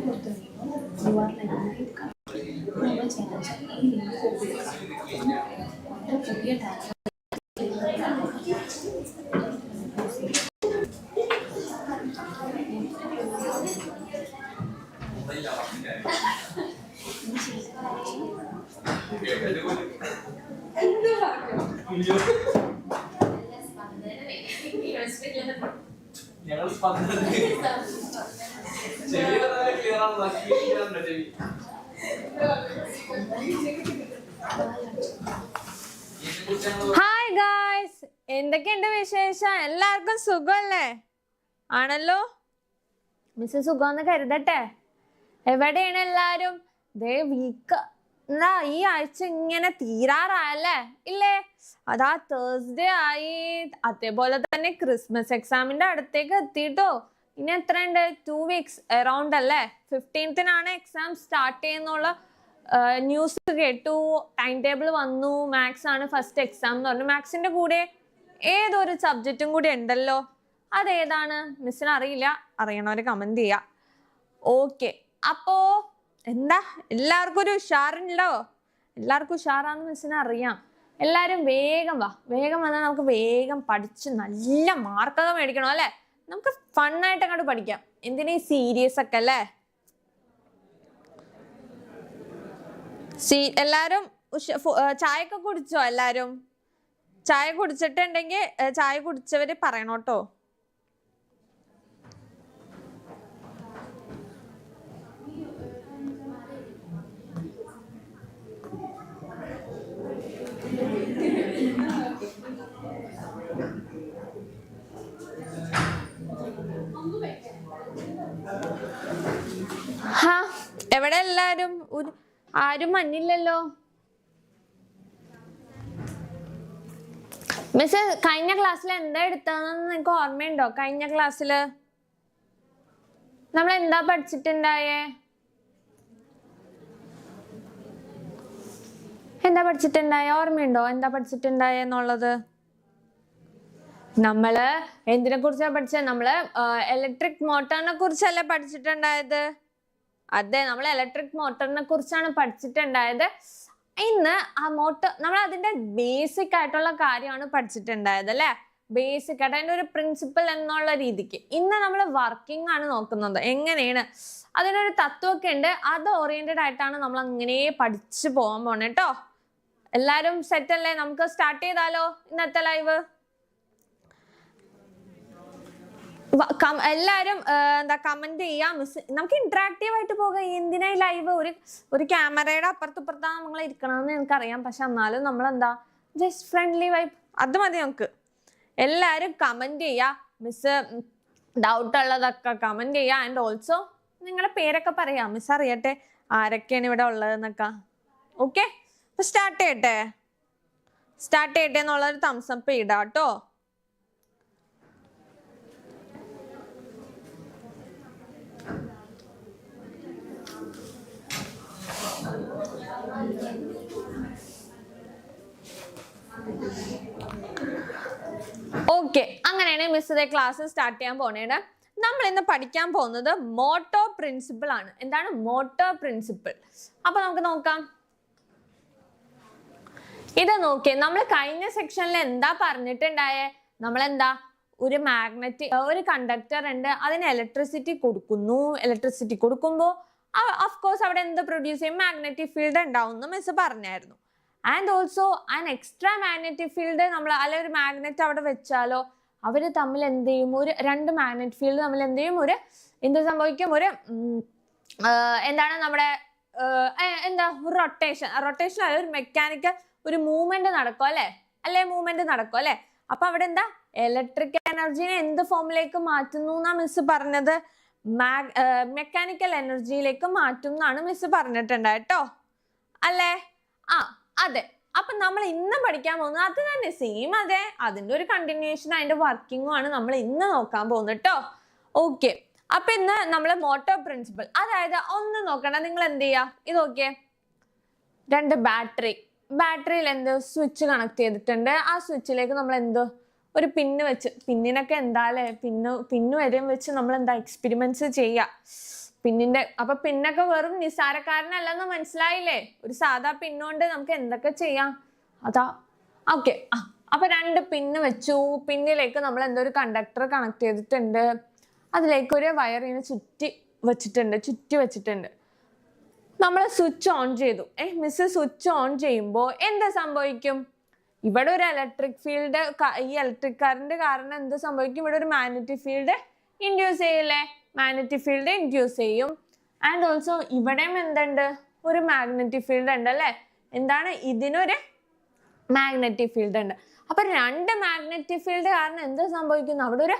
Portofino, you are like married couple. Never challenge any limit of the couple. What a career സുഖമല്ലേ ആണല്ലോ? Miss സുഖമെന്ന് കരുതട്ടെ. എവിടെയാണ് എല്ലാരും? ദേ വീക്ക് എന്നാ ഈ ആഴ്ച ഇങ്ങനെ തീരാറായല്ലേ? ഇല്ലേ? അതാ തേഴ്സ്ഡേ ആയി. അതേപോലെ തന്നെ ക്രിസ്മസ് എക്സാമിന്റെ അടുത്തേക്ക് എത്തിട്ടോ. ഇനി എത്ര ഉണ്ട് ടു വീക്സ് അറൗണ്ട് അല്ലേ ഫിഫ്റ്റീൻത്തിനാണ് എക്സാം സ്റ്റാർട്ട് ചെയ്യുന്നുള്ള ന്യൂസ് കേട്ടു. ടൈം ടേബിൾ വന്നു. മാത്സ് ആണ് ഫസ്റ്റ് എക്സാം എന്ന് പറഞ്ഞു. മാത്സിന്റെ കൂടെ ഏതൊരു സബ്ജക്റ്റും കൂടി ഉണ്ടല്ലോ. അതേതാണ്? മിസ്സിന് അറിയില്ല. അറിയണവര് കമന്റ് ചെയ്യാ. ഓക്കെ അപ്പോ എന്താ? എല്ലാവർക്കും ഒരു ഉഷാറുണ്ടോ? എല്ലാവർക്കും ഉഷാറാന്ന് മിസ്സിന് അറിയാം. എല്ലാവരും വേഗം വാ. വേഗം വന്നാൽ നമുക്ക് വേഗം പഠിച്ച് നല്ല മാർക്കൊക്കെ മേടിക്കണം അല്ലേ? നമുക്ക് ഫണ്ണായിട്ട് അങ്ങോട്ട് പഠിക്കാം. എന്തിനാ ഈ സീരിയസ് ഒക്കെ അല്ലേ? സീ എല്ലാരും ഉഷ- ചായയൊക്കെ കുടിച്ചോ എല്ലാരും? ചായ കുടിച്ചിട്ടുണ്ടെങ്കിൽ ചായ കുടിച്ചവര് പറയണോട്ടോ? എവിടെ എല്ലാരും? ആരും മഞ്ഞില്ലല്ലോ മിസ് കഴിഞ്ഞ ക്ലാസ്സിൽ എന്താ എടുത്തതെന്ന് നിങ്ങൾക്ക് ഓർമ്മയുണ്ടോ? കഴിഞ്ഞ ക്ലാസ്സിൽ നമ്മൾ എന്താ പഠിച്ചിട്ടുണ്ടായേ? എന്താ പഠിച്ചിട്ടുണ്ടായ? ഓർമ്മയുണ്ടോ? എന്താ പഠിച്ചിട്ടുണ്ടായ എന്നുള്ളത്? നമ്മൾ എന്തിനെ കുറിച്ചാ പഠിച്ചത് നമ്മൾ ഇലക്ട്രിക് മോട്ടറിനെ കുറിച്ചല്ലേ പഠിച്ചിട്ടുണ്ടായത്? അതെ നമ്മൾ ഇലക്ട്രിക് മോട്ടറിനെ കുറിച്ചാണ് പഠിച്ചിട്ടുണ്ടായത്. ഇന്ന് ആ മോട്ടോ നമ്മൾ അതിന്റെ ബേസിക് ആയിട്ടുള്ള കാര്യമാണ് പഠിച്ചിട്ടുണ്ടായത് അല്ലെ? ബേസിക് ആയിട്ട് അതിന്റെ ഒരു പ്രിൻസിപ്പിൾ എന്നുള്ള രീതിക്ക്. ഇന്ന് നമ്മൾ വർക്കിംഗ് ആണ് നോക്കുന്നത്. എങ്ങനെയാണ്? അതിനൊരു തത്വമൊക്കെ ഉണ്ട്. അത് ഓറിയന്റഡ് ആയിട്ടാണ് നമ്മൾ അങ്ങനെ പഠിച്ചു പോകാൻ പോണേ കേട്ടോ എല്ലാരും സെറ്റ് അല്ലേ? നമുക്ക് സ്റ്റാർട്ട് ചെയ്താലോ ഇന്നത്തെ ലൈവ് വ- കം- എല്ലാരും എന്താ കമന്റ് ചെയ്യാം. മിസ് നമുക്ക് ഇന്ററാക്റ്റീവ് ആയിട്ട് പോകാം. എന്തിനാ ലൈവ് ഒരു ഒരു ക്യാമറയുടെ അപ്പുറത്ത് ഇപ്പുറത്താണ് നമ്മൾ ഇരിക്കണമെന്ന് എനിക്കറിയാം. പക്ഷെ എന്നാലും നമ്മൾ എന്താ ജസ്റ്റ് ഫ്രണ്ട്ലി വൈബ് അത് മതി നമുക്ക്. എല്ലാരും കമന്റ് ചെയ്യാ. മിസ് ഡൗട്ട് ഉള്ളതൊക്കെ കമന്റ് ചെയ്യാ. ആൻഡ് ഓൾസോ നിങ്ങളുടെ പേരൊക്കെ പറയാം. മിസ് അറിയട്ടെ ആരൊക്കെയാണ് ഇവിടെ ഉള്ളതെന്നൊക്കെ. ഓക്കെ അപ്പൊ സ്റ്റാർട്ട് ചെയ്യട്ടെ. സ്റ്റാർട്ട് ചെയ്യട്ടെ എന്നുള്ളൊരു തംസപ്പ് ഇടാം കേട്ടോ ഓക്കെ അങ്ങനെയാണ് മിസ് ഇതേ ക്ലാസ് സ്റ്റാർട്ട് ചെയ്യാൻ പോണേണ്. നമ്മൾ ഇന്ന് പഠിക്കാൻ പോകുന്നത് മോട്ടോ പ്രിൻസിപ്പിൾ ആണ്. എന്താണ് മോട്ടോ പ്രിൻസിപ്പിൾ അപ്പൊ നമുക്ക് നോക്കാം. ഇത് നോക്കിയേ നമ്മൾ കഴിഞ്ഞ സെക്ഷനിൽ എന്താ പറഞ്ഞിട്ടുണ്ടായേ? നമ്മളെന്താ? ഒരു മാഗ്നറ്റിക് ഒരു കണ്ടക്ടർ ഉണ്ട് അതിന് ഇലക്ട്രിസിറ്റി കൊടുക്കുന്നു. ഇലക്ട്രിസിറ്റി കൊടുക്കുമ്പോൾ ഓഫ് കോഴ്സ് അവിടെ എന്ത് പ്രൊഡ്യൂസ് ചെയ്യും? മാഗ്നറ്റിക് ഫീൽഡ് ഉണ്ടാവും എന്ന് മിസ് പറഞ്ഞായിരുന്നു. And also an extra magnetic field നമ്മൾ അല്ലെ ഒരു മാഗ്നറ്റ് അവിടെ വെച്ചാലോ അവർ തമ്മിൽ എന്ത് ചെയ്യും? ഒരു രണ്ട് മാഗ്നറ്റ് ഫീൽഡ് തമ്മിൽ എന്ത് ചെയ്യും? ഒരു എന്ത് സംഭവിക്കും? ഒരു എന്താണ് നമ്മുടെ എന്താ റൊട്ടേഷൻ റൊട്ടേഷൻ അല്ല ഒരു മെക്കാനിക്കൽ ഒരു മൂവ്മെന്റ് നടക്കും അല്ലെ? അല്ലെ മൂവ്മെന്റ് നടക്കും അല്ലെ? അപ്പൊ അവിടെ എന്താ? ഇലക്ട്രിക് എനർജിനെ എന്ത് ഫോമിലേക്ക് മാറ്റുന്നു എന്നാ മിസ് പറഞ്ഞത്? മെക്കാനിക്കൽ എനർജിയിലേക്ക് മാറ്റും എന്നാണ് മിസ് പറഞ്ഞിട്ടുണ്ട് കേട്ടോ അല്ലേ? ആ അതെ. അപ്പൊ നമ്മൾ ഇന്ന് പഠിക്കാൻ പോകുന്നത് അത് തന്നെ സെയിം അതെ. അതിന്റെ ഒരു കണ്ടിന്യൂഷൻ അതിന്റെ വർക്കിംഗും ആണ് നമ്മൾ ഇന്ന് നോക്കാൻ പോകുന്നത് കേട്ടോ ഓക്കെ അപ്പൊ ഇന്ന് നമ്മൾ മോട്ടോർ പ്രിൻസിപ്പിൾ അതായത് ഒന്ന് നോക്കണ്ട നിങ്ങൾ എന്ത് ചെയ്യാ? ഇത് നോക്കിയേ. രണ്ട് ബാറ്ററി ബാറ്ററിയിൽ എന്ത് സ്വിച്ച് കണക്ട് ചെയ്തിട്ടുണ്ട്. ആ സ്വിച്ചിലേക്ക് നമ്മൾ എന്തോ ഒരു പിന്ന് വെച്ച് പിന്നിനൊക്കെ എന്താ അല്ലേ പിന്ന് പിന്ന് വരെയും വെച്ച് നമ്മൾ എന്താ എക്സ്പെരിമെന്റ്സ് ചെയ്യുക പിന്നിന്റെ അപ്പൊ പിന്നൊക്കെ വെറും നിസ്സാരക്കാരനല്ലെന്ന് മനസ്സിലായില്ലേ? ഒരു സാധാ പിന്നോണ്ട് നമുക്ക് എന്തൊക്കെ ചെയ്യാം? അതാ ഓക്കെ അപ്പൊ രണ്ട് പിന്ന് വെച്ചു. പിന്നിലേക്ക് നമ്മൾ എന്തോ ഒരു കണ്ടക്ടർ കണക്ട് ചെയ്തിട്ടുണ്ട്. അതിലേക്ക് ഒരു വയർ ഇങ്ങനെ ചുറ്റി വെച്ചിട്ടുണ്ട് ചുറ്റി വെച്ചിട്ടുണ്ട്. നമ്മൾ സ്വിച്ച് ഓൺ ചെയ്തു. ഏ മിസ് സ്വിച്ച് ഓൺ ചെയ്യുമ്പോൾ എന്താ സംഭവിക്കും? ഇവിടെ ഒരു ഇലക്ട്രിക് ഫീൽഡ് ഈ ഇലക്ട്രിക് കറണ്ട് കാരണം എന്ത് സംഭവിക്കും? ഇവിടെ ഒരു മാഗ്നറ്റിക് ഫീൽഡ് ഇൻഡ്യൂസ് ചെയ്യില്ലേ? മാഗ്നറ്റിക് ഫീൽഡ് ഇൻഡ്യൂസ് ചെയ്യും. ആൻഡ് ഓൾസോ ഇവിടെയും എന്തുണ്ട്? ഒരു മാഗ്നറ്റിക് ഫീൽഡ് ഉണ്ട് അല്ലേ? എന്താണ്? ഇതിനൊരു മാഗ്നറ്റിക് ഫീൽഡ് ഉണ്ട്. അപ്പൊ രണ്ട് മാഗ്നറ്റിക് ഫീൽഡ് കാരണം എന്ത് സംഭവിക്കുന്നു? അവിടെ ഒരു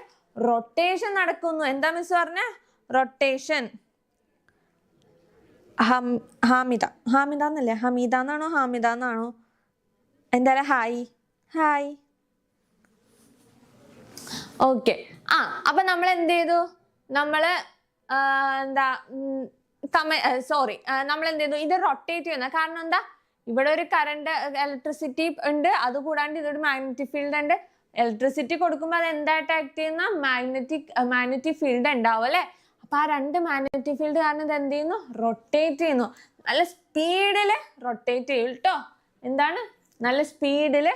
റൊട്ടേഷൻ നടക്കുന്നു. എന്താ മിസ് പറഞ്ഞ? റൊട്ടേഷൻ ഹാമിദ ഹാമിദ. എന്നല്ലേ ഹമീദ എന്നാണോ ഹാമിദ എന്നാണോ എന്തായാലും ഹായ് ഹായ് ഓക്കെ ആ അപ്പൊ നമ്മൾ എന്ത് ചെയ്തു? നമ്മൾ എന്താ എന്താ സോറി നമ്മൾ എന്ത് ചെയ്തു ഇത് റൊട്ടേറ്റ് ചെയ്യുന്ന. കാരണം എന്താ? ഇവിടെ ഒരു കറണ്ട് ഇലക്ട്രിസിറ്റി ഉണ്ട്. അതുകൂടാണ്ട് ഇതൊരു മാഗ്നറ്റിക് ഫീൽഡ് ഉണ്ട്. ഇലക്ട്രിസിറ്റി കൊടുക്കുമ്പോൾ അത് എന്തായിട്ട് ആക്ട് ചെയ്യുന്ന? മാഗ്നറ്റിക് മാഗ്നറ്റിക് ഫീൽഡ് ഉണ്ടാവും അല്ലെ? അപ്പൊ ആ രണ്ട് മാഗ്നറ്റിക് ഫീൽഡ് കാരണം ഇത് എന്ത് ചെയ്യുന്നു? റൊട്ടേറ്റ് ചെയ്യുന്നു. നല്ല സ്പീഡിൽ റൊട്ടേറ്റ് ചെയ്യും കേട്ടോ എന്താണ്? നല്ല സ്പീഡിൽ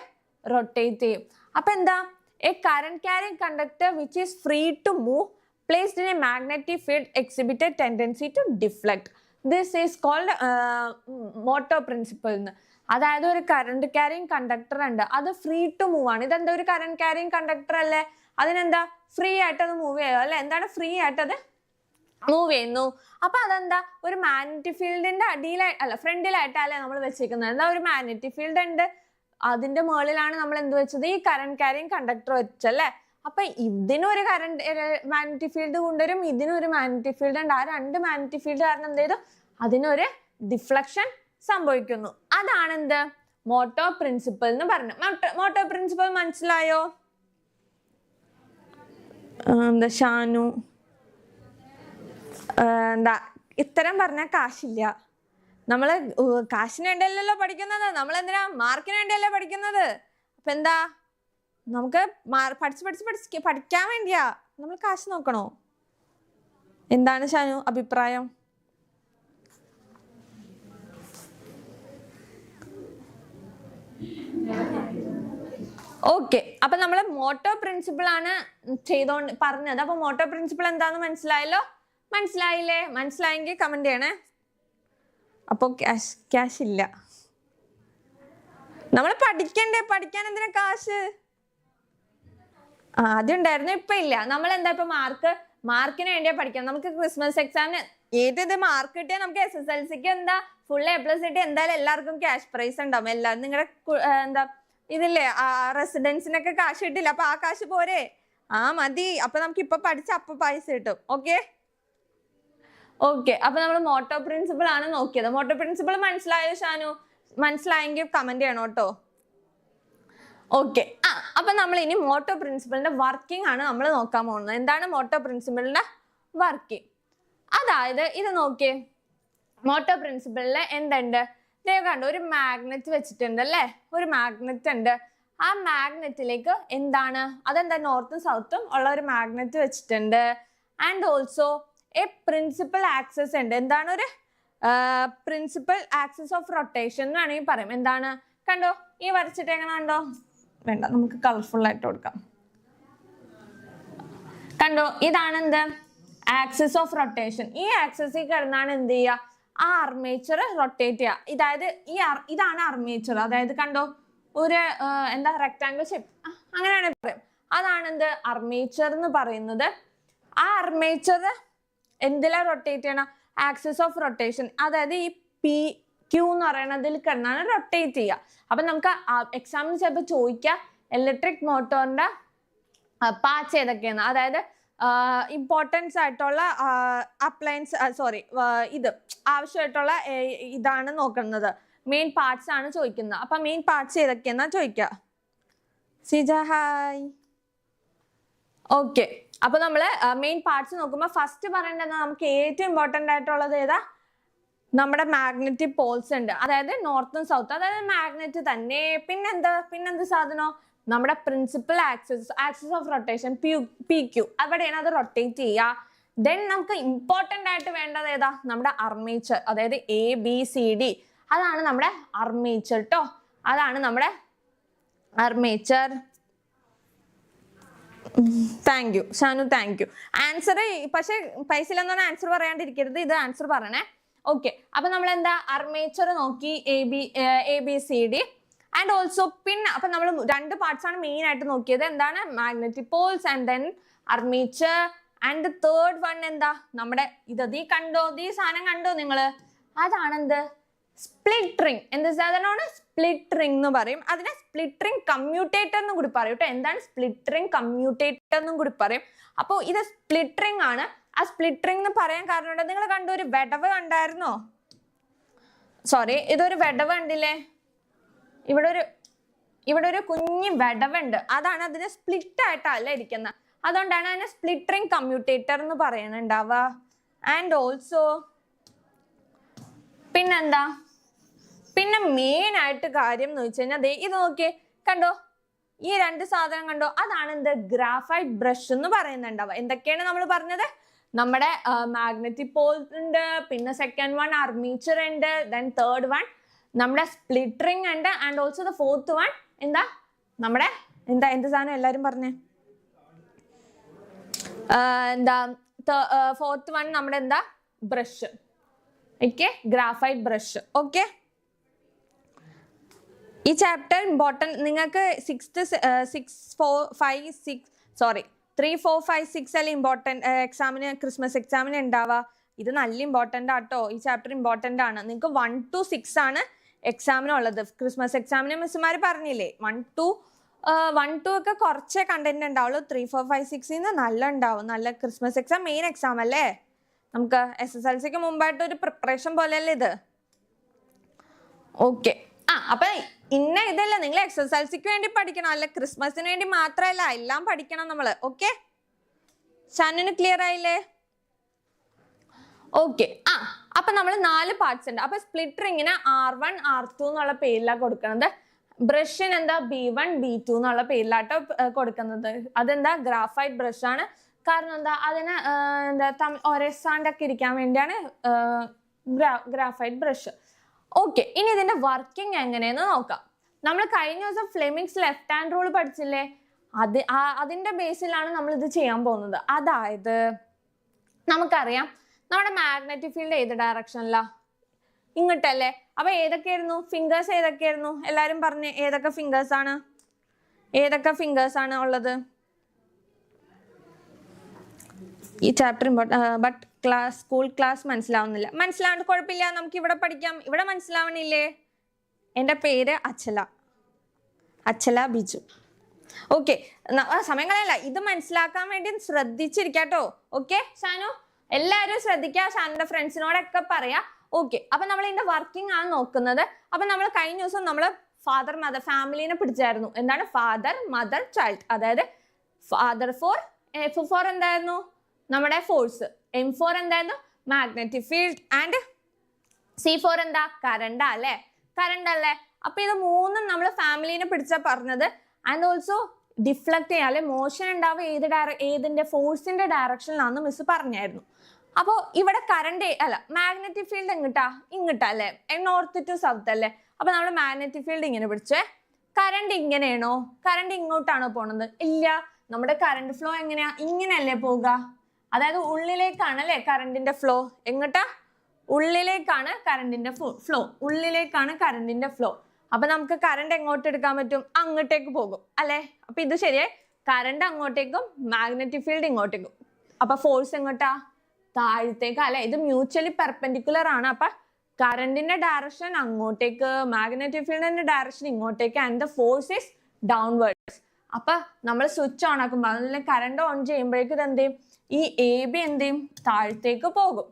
റൊട്ടേറ്റ് ചെയ്യും. അപ്പൊ എന്താ? A current carrying conductor which is free to move placed in a magnetic field exhibited tendency to deflect. This is called motor principle എന്ന് അതായത് ഒരു കറണ്ട് ക്യാരിങ് കണ്ടക്ടർ ഉണ്ട്. അത് ഫ്രീ ടു മൂവ് ആണ്. ഇതെന്താ ഒരു കറണ്ട് ക്യാരിങ് കണ്ടക്ടർ അല്ലേ? അതിനെന്താ? ഫ്രീ ആയിട്ട് അത് മൂവ് ചെയ്യുക അല്ലെ? എന്താണ് ഫ്രീ ആയിട്ട് അത് മൂവ് ചെയ്യുന്നു? അപ്പൊ അതെന്താ? ഒരു മാഗ്നറ്റിക് ഫീൽഡിന്റെ അടിയിലായി അല്ല ഫ്രണ്ടിലായിട്ടല്ലേ നമ്മൾ വെച്ചേക്കുന്നത് എന്താ ഒരു മാഗ്നറ്റിക് ഫീൽഡ് ഉണ്ട്? അതിന്റെ മുകളിലാണ് നമ്മൾ എന്ത് വെച്ചത്? ഈ കറണ്ട് ക്യാരിങ് കണ്ടക്ടർ വെച്ചല്ലേ അപ്പൊ ഇതിനൊരു കറണ്ട് മാഗ്നറ്റിക് ഫീൽഡ് കൊണ്ടുവരും ഇതിനൊരു മാഗ്നറ്റിക് ഫീൽഡ് ഉണ്ട്. ആ രണ്ട് മാഗ്നറ്റിക് ഫീൽഡ് കാരണം എന്ത് ചെയ്തു? അതിനൊരു ഡിഫ്ലക്ഷൻ സംഭവിക്കുന്നു. അതാണ് എന്ത്? മോട്ടോ പ്രിൻസിപ്പൽ എന്ന് പറഞ്ഞു. മോട്ടോ പ്രിൻസിപ്പൽ മനസ്സിലായോ? എന്താ ഷാനു? എന്താ ഇത്തരം പറഞ്ഞ കാശില്ല. നമ്മൾ ഉ- കാശിന് വേണ്ടിയല്ലല്ലോ പഠിക്കുന്നത്. നമ്മൾ എന്തിനാ മാർക്കിന് വേണ്ടിയല്ലേ പഠിക്കുന്നത്. അപ്പൊ എന്താ? നമുക്ക് പഠിച്ച് പഠിച്ച് പഠിച്ച് പഠിക്കാൻ വേണ്ടിയാ. നമ്മൾ കാശ് നോക്കണോ? എന്താണ് ഷാനു അഭിപ്രായം? ഓക്കെ. അപ്പൊ നമ്മൾ മോട്ടോ പ്രിൻസിപ്പിൾ ആണ് ചെയ്തോണ്ട് പറഞ്ഞത്. അപ്പൊ മോട്ടോ പ്രിൻസിപ്പിൾ എന്താന്ന് മനസ്സിലായല്ലോ? മനസ്സിലായില്ലേ? മനസ്സിലായെങ്കിൽ കമന്റ് ചെയ്യണേ. അപ്പൊ ക്യാഷ് ക്യാഷ് ഇല്ല. നമ്മൾ പഠിക്കണ്ടേ? പഠിക്കാൻ എന്തിനാ കാശ്? ആദ്യം ഉണ്ടായിരുന്നു ഇപ്പൊ ഇല്ല. നമ്മൾ എന്താ ഇപ്പൊ മാർക്ക് മാർക്കിന് വേണ്ടിയാ പഠിക്കാം നമുക്ക് ക്രിസ്മസ് എക്സാമിന് ഏത് മാർക്ക് കിട്ടിയാൽ നമുക്ക് എസ് എസ് എൽ സിക്ക് എന്താ? ഫുൾ എ പ്ലസ് കിട്ടിയ എന്തായാലും എല്ലാവർക്കും ക്യാഷ് പ്രൈസ് ഉണ്ടാവും. എല്ലാം നിങ്ങളുടെ എന്താ ഇതില്ലേ? റെസിഡൻസിനൊക്കെ കാശ് കിട്ടില്ല? അപ്പൊ ആ കാശ് പോരെ? ആ മതി. അപ്പൊ നമുക്ക് ഇപ്പൊ പഠിച്ച അപ്പൊ പൈസ കിട്ടും. ഓക്കെ ഓക്കെ അപ്പൊ നമ്മൾ മോട്ടോ പ്രിൻസിപ്പിൾ ആണ് നോക്കിയത്. മോട്ടോ പ്രിൻസിപ്പിൾ മനസ്സിലായോ ഷാനു? മനസ്സിലായെങ്കിൽ കമന്റ് ചെയ്യണം ഓക്കെ ആ അപ്പൊ നമ്മൾ ഇനി മോട്ടോ പ്രിൻസിപ്പിളിന്റെ വർക്കിംഗ് ആണ് നമ്മൾ നോക്കാൻ പോകുന്നത്. എന്താണ് മോട്ടോ പ്രിൻസിപ്പിളിന്റെ വർക്കിംഗ് അതായത് ഇത് നോക്കിയേ മോട്ടോ പ്രിൻസിപ്പിളിൽ എന്തുണ്ട്? ദേ കണ്ടോ ഒരു മാഗ്നറ്റ് വെച്ചിട്ടുണ്ട് അല്ലേ? ഒരു മാഗ്നറ്റ് ഉണ്ട്. ആ മാഗ്നറ്റിലേക്ക് എന്താണ്? അതെന്താ? നോർത്തും സൗത്തും ഉള്ള ഒരു മാഗ്നറ്റ് വെച്ചിട്ടുണ്ട്. And also a principal axis ഉണ്ട്. എന്താണ് ഒരു പ്രിൻസിപ്പൽ ആക്സസ് ഓഫ് റൊട്ടേഷൻ എന്ന് വേണമെങ്കിൽ പറയും. എന്താണ്? കണ്ടോ? ഈ വരച്ചിട്ടേക്കണ കണ്ടോ? വേണ്ട നമുക്ക് കളർഫുൾ ആയിട്ട് കൊടുക്കാം. കണ്ടോ ഇതാണ് എന്ത് ആക്സിസ് ഓഫ് റൊട്ടേഷൻ ഈ ആക്സിസിൽ കിടന്നാണ് എന്ത് ചെയ്യുക? ആ അർമേച്ചർ റൊട്ടേറ്റ് ചെയ്യുക. ഇതായത് ഈ ഇതാണ് അർമേച്ചർ അതായത് കണ്ടോ ഒരു എന്താ റെക്ടാങ്കിൾ ഷേപ്പ് അങ്ങനെയാണ് പറയും അതാണ് എന്ത് അർമേച്ചർ എന്ന് പറയുന്നത്. ആ അർമേച്ചർ എന്തിലാ റൊട്ടേറ്റ് ചെയ്യണം? ആക്സിസ് ഓഫ് റൊട്ടേഷൻ അതായത് ഈ പി ക്യൂ എന്ന് പറയുന്നതിൽ കിടന്നാണ് റൊട്ടേറ്റ് ചെയ്യുക. അപ്പൊ നമുക്ക് എക്സാമിന് ചിലപ്പോൾ ചോദിക്കുക ഇലക്ട്രിക് മോട്ടോറിന്റെ പാച്ച് ഏതൊക്കെയാണ് അതായത് ഇമ്പോർട്ടൻസ് ആയിട്ടുള്ള അപ്ലയൻസ് സോറി ഇത് ആവശ്യമായിട്ടുള്ള ഇതാണ് നോക്കുന്നത്. മെയിൻ പാർട്സ് ആണ് ചോദിക്കുന്നത്. അപ്പൊ മെയിൻ പാർട്സ് ഏതൊക്കെയെന്നാ ചോദിക്കുക. സിജ ഹായ് ഓക്കെ അപ്പൊ നമ്മൾ മെയിൻ പാർട്സ് നോക്കുമ്പോൾ ഫസ്റ്റ് പറയേണ്ടത് നമുക്ക് ഏറ്റവും ഇമ്പോർട്ടന്റ് ആയിട്ടുള്ളത് ഏതാ? നമ്മുടെ മാഗ്നറ്റിക് പോൾസ് ഉണ്ട്. അതായത് നോർത്തും സൗത്ത് അതായത് മാഗ്നറ്റ് തന്നെ. പിന്നെന്താ? പിന്നെന്ത് സാധനം? നമ്മുടെ principal axis axis of rotation P Q അവിടെയാണ് അത് റൊട്ടേറ്റ് ചെയ്യുക. ദെൻ നമുക്ക് ഇമ്പോർട്ടന്റ് ആയിട്ട് വേണ്ടത് ഏതാ? നമ്മുടെ അർമേച്ചർ അതായത് എ ബി സി ഡി അതാണ് നമ്മുടെ അർമേച്ചർ കേട്ടോ അതാണ് നമ്മുടെ armature thank you Shanu thank you answer പക്ഷെ പൈസ ഇല്ലെന്നാണ് ആൻസർ പറയാണ്ടിരിക്കരുത്. ഇത് ആൻസർ പറയണേ. ഓക്കെ അപ്പൊ നമ്മൾ എന്താ അർമേച്ചർ നോക്കി A B A B C D and also പിന്നെ അപ്പൊ നമ്മൾ രണ്ട് പാർട്സ് ആണ് മെയിൻ ആയിട്ട് നോക്കിയത്. എന്താണ്? Magnetic poles and then armature and third one എന്താ? നമ്മുടെ ഇത് ഈ കണ്ടോ? ഈ സാധനം കണ്ടോ നിങ്ങൾ? അതാണെന്ത്? സ്പ്ലിറ്റ് റിംഗ് എന്ത് സാധനമാണ്? സ്പ്ലിറ്റ് റിംഗ് എന്ന് പറയും. അതിനെ സ്പ്ലിറ്റ് റിംഗ് കമ്മ്യൂട്ടേറ്റർ എന്നും കൂടി പറയും. കേട്ടോ എന്താണ് സ്പ്ലിറ്റ് റിംഗ് കമ്മ്യൂട്ടേറ്റർ എന്നും കൂടി പറയും. അപ്പോൾ ഇത് സ്പ്ലിറ്റ് റിംഗ് ആണ്. ആ സ്പ്ലിറ്റ് റിംഗ് എന്ന് പറയാൻ കാരണം നിങ്ങൾ കണ്ട ഒരു വെടവ് കണ്ടായിരുന്നോ? സോറി ഇതൊരു വെടവ് കണ്ടില്ലേ? ഇവിടെ ഒരു ഇവിടെ ഒരു കുഞ്ഞു വെടവുണ്ട് അതാണ് അതിന് സ്പ്ലിറ്റ് ആയിട്ടല്ല ഇരിക്കുന്നത് അതുകൊണ്ടാണ് അതിനെ സ്പ്ലിറ്റ് റിംഗ് കമ്മ്യൂട്ടേറ്റർ എന്ന് പറയുന്നുണ്ടാവുക. ആൻഡ് ഓൾസോ പിന്നെന്താ? പിന്നെ മെയിൻ ആയിട്ട് കാര്യം എന്ന് വെച്ച് കഴിഞ്ഞാൽ ഇത് നോക്കിയേ. കണ്ടോ? ഈ രണ്ട് സാധനം കണ്ടോ? അതാണ് എന്ത് ഗ്രാഫൈറ്റ് ബ്രഷ് എന്ന് പറയുന്നുണ്ടാവുക. എന്തൊക്കെയാണ് നമ്മൾ പറഞ്ഞത്? നമ്മുടെ മാഗ്നറ്റിക് പോൾ ഉണ്ട് പിന്നെ സെക്കൻഡ് വൺ അർമീച്ചർ ഉണ്ട് ദെൻ തേർഡ് വൺ നമ്മുടെ സ്പ്ലിറ്ററിങ് ഉണ്ട് and also the fourth one എന്താ? നമ്മുടെ എന്താ എന്ത് സാധനം എല്ലാവരും പറഞ്ഞേ? എന്താ ഫോർത്ത് വൺ നമ്മുടെ എന്താ? Brush. Okay graphite brush okay ഈ ചാപ്റ്റർ ഇമ്പോർട്ടന്റ് നിങ്ങൾക്ക് six six four five six sorry three four five six അല്ല ഇമ്പോർട്ടന്റ് എക്സാമിന് ക്രിസ്മസ് എക്സാമിന് ഉണ്ടാവുക. ഇത് നല്ല ഇമ്പോർട്ടന്റ് ആട്ടോ. ഈ ചാപ്റ്റർ ഇമ്പോർട്ടന്റ് ആണ്. നിങ്ങൾക്ക് വൺ ടു സിക്സ് ആണ് എക്സാമിനുള്ളത് ക്രിസ്മസ് എക്സാമിന് മിസ്സുമാർ പറഞ്ഞില്ലേ? വൺ ടു വൺ ടു ഒക്കെ കുറച്ചേ കണ്ടന്റ് ഉണ്ടാവുള്ളൂ. ത്രീ ഫോർ ഫൈവ് സിക്സിൽ നിന്ന് നല്ല ഉണ്ടാവും. നല്ല ക്രിസ്മസ് എക്സാം മെയിൻ എക്സാം അല്ലേ? നമുക്ക് എസ് എസ് എൽ സിക്ക് മുമ്പായിട്ട് ഒരു പ്രിപ്പറേഷൻ പോലെയല്ലേ ഇത്? ഓക്കെ ആ അപ്പൊ ഇന്ന ഇതല്ല നിങ്ങൾ എസ് എസ് എൽ സിക്ക് വേണ്ടി പഠിക്കണം അല്ല ക്രിസ്മസിന് വേണ്ടി മാത്രല്ല എല്ലാം പഠിക്കണം നമ്മൾ ഓക്കെ ഷാനിന് ക്ലിയർ ആയില്ലേ? ഓക്കെ ആ അപ്പൊ നമ്മൾ നാല് പാർട്സ് ഉണ്ട്. അപ്പൊ സ്പ്ലിറ്റർ ഇങ്ങനെ ആർ വൺ ആർ ടു എന്നുള്ള പേരിലാണ് കൊടുക്കുന്നത് ബ്രഷിന് എന്താ? ബി വൺ ബി ടു എന്നുള്ള പേരിലാട്ടോ കൊടുക്കുന്നത്. അതെന്താ? ഗ്രാഫൈറ്റ് ബ്രഷ് ആണ്. കാരണം എന്താ? അതിന് എന്താ ഒരേ ഒരസാണ്ടൊക്കെ ഇരിക്കാൻ വേണ്ടിയാണ് ഗ്രാഫൈറ്റ് ബ്രഷ് ഓക്കെ ഇനി ഇതിന്റെ വർക്കിംഗ് എങ്ങനെയെന്ന് നോക്കാം. നമ്മൾ കഴിഞ്ഞ ദിവസം ഫ്ലെമിങ്സ് ലെഫ്റ്റ് ഹാൻഡ് റൂൾ പഠിച്ചില്ലേ? അത് അതിന്റെ ബേസിലാണ് നമ്മൾ ഇത് ചെയ്യാൻ പോകുന്നത്. അതായത് നമുക്കറിയാം നമ്മുടെ മാഗ്നറ്റിക് ഫീൽഡ് ഏത് ഡയറക്ഷനിലാ ഇങ്ങോട്ടല്ലേ? അപ്പൊ ഏതൊക്കെയായിരുന്നു? ഫിംഗേഴ്സ് ഏതൊക്കെയായിരുന്നു? എല്ലാരും പറഞ്ഞ് ഏതൊക്കെ ഫിംഗേഴ്സ് ആണ്? ഏതൊക്കെ ഫിംഗേഴ്സ് ആണ് ഉള്ളത്? ഈ chapter but class school class മനസ്സിലാവുന്നില്ല. മനസ്സിലാവേണ്ട കുഴപ്പമില്ല നമുക്ക് ഇവിടെ പഠിക്കാം. ഇവിടെ മനസ്സിലാവണില്ലേ? എന്റെ പേര് അച്ചല. അച്ചല ബിജു. ഓക്കെ സമയം കളയല്ല. ഇത് മനസ്സിലാക്കാൻ വേണ്ടി ശ്രദ്ധിച്ചിരിക്കാട്ടോ ഓക്കെ ഷാനു എല്ലാവരും ശ്രദ്ധിക്കുക ഷാനുന്റെ ഫ്രണ്ട്സിനോടൊക്കെ പറയാ. ഓക്കെ അപ്പൊ നമ്മൾ ഇതിന്റെ വർക്കിംഗ് ആണ് നോക്കുന്നത്. അപ്പൊ നമ്മൾ കഴിഞ്ഞ ദിവസം നമ്മൾ ഫാദർ മദർ ഫാമിലിനെ പിടിച്ചായിരുന്നു. എന്താണ്? ഫാദർ മദർ ചൈൽഡ് അതായത് ഫാദർ ഫോർ ഫോർ എന്തായിരുന്നു? നമ്മുടെ ഫോഴ്സ് എം ഫോർ എന്തായിരുന്നു? Magnetic field and C for എന്താ? കറണ്ട് അല്ലേ? കറണ്ട് അല്ലേ? അപ്പൊ ഇത് മൂന്നും നമ്മൾ ഫാമിലിനെ പിടിച്ചാ പറഞ്ഞത്. ആൻഡ് ഓൾസോ ഡിഫ്ലക്ട് ചെയ്യാം അല്ലെ? മോഷൻ ഉണ്ടാവുക ഏത് ഡയറ ഏതിന്റെ ഫോഴ്സിന്റെ ഡയറക്ഷനിലാണെന്ന് മിസ് പറഞ്ഞായിരുന്നു. അപ്പോൾ ഇവിടെ കറണ്ട് അല്ല മാഗ്നറ്റിക് ഫീൽഡ് എങ്ങട്ടാ? ഇങ്ങട്ടാ അല്ലേ? നോർത്ത് ടു സൗത്ത് അല്ലേ? അപ്പൊ നമ്മൾ മാഗ്നറ്റിക് ഫീൽഡ് ഇങ്ങനെ പിടിച്ചേ. കറണ്ട് ഇങ്ങനെയാണോ? കറണ്ട് ഇങ്ങോട്ടാണോ പോണത്? ഇല്ല. നമ്മുടെ കറണ്ട് ഫ്ലോ എങ്ങനെയാ? ഇങ്ങനെയല്ലേ പോവുക. അതായത് ഉള്ളിലേക്കാണ് അല്ലേ കറണ്ടിന്റെ ഫ്ലോ എങ്ങോട്ടാ? ഉള്ളിലേക്കാണ് കറണ്ടിന്റെ ഫ്ലോ ഉള്ളിലേക്കാണ് കറണ്ടിന്റെ ഫ്ലോ അപ്പൊ നമുക്ക് കറണ്ട് എങ്ങോട്ട് എടുക്കാൻ പറ്റും? അങ്ങോട്ടേക്ക് പോകും അല്ലെ? അപ്പൊ ഇത് ശരിയെ. കറണ്ട് അങ്ങോട്ടേക്കും മാഗ്നറ്റിക് ഫീൽഡ് ഇങ്ങോട്ടേക്കും. അപ്പൊ ഫോഴ്സ് എങ്ങോട്ടാ? താഴത്തേക്ക് അല്ലെ? ഇത് മ്യൂച്വലി പെർപെൻഡിക്കുലർ ആണ്. അപ്പൊ കറണ്ടിന്റെ ഡയറക്ഷൻ അങ്ങോട്ടേക്ക് മാഗ്നറ്റിക് ഫീൽഡിന്റെ ഡയറക്ഷൻ ഇങ്ങോട്ടേക്ക് and the force is downwards അപ്പൊ നമ്മൾ സ്വിച്ച് ഓൺ ആക്കുമ്പോൾ അതിൽ കറണ്ട് ഓൺ ചെയ്യുമ്പോഴേക്കും ഇത് എന്ത് ചെയ്യും? ഈ എ ബി എന്ത് ചെയ്യും താഴത്തേക്ക് പോകും.